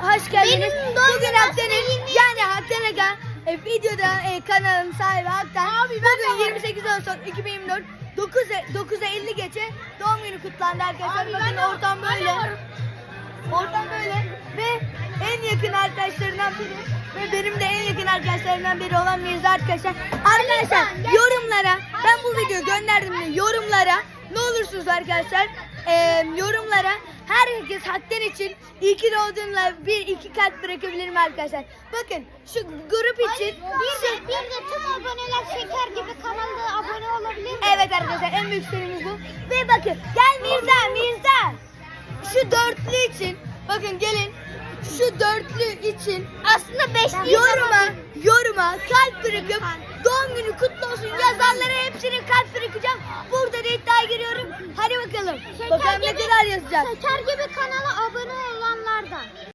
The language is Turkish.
hoş geldiniz. Benim Bugün aslında yani Haktan Aga e, videoda e, kanalın sahibi Haktan. Bugün 28 Ağustos 2024 9 9'a 50 geçe doğum günü kutlandı arkadaşlar. Abi, Bakın ben ortam ben böyle. Ortam böyle ve en yakın arkadaşlarından biri ve benim de en yakın arkadaşlarımdan biri olan Mirza arkadaşlar. Arkadaşlar yorumlara ben bu videoyu gönderdim de yorumlara ne olursunuz arkadaşlar e, yorumlara herkes haktan için iyi ki doğdunla bir iki kalp bırakabilirim arkadaşlar. Bakın şu grup için Bir de, bir de tüm aboneler şeker gibi kanalda abone olabilir? Evet arkadaşlar en büyük sorumuz bu. Ve bakın gel Mirza Mirza. Şu dörtlü için bakın gelin şu dörtlü için Aslında beşli yoruma yoruma kalp bırakıp doğum günü kutlu olsun yazanlara hepsine kalp bırakacağım. Burada da iddiaya giriyorum. Hadi bakalım. Bakalım ne kadar yazacağız. Şeker gibi kanala abone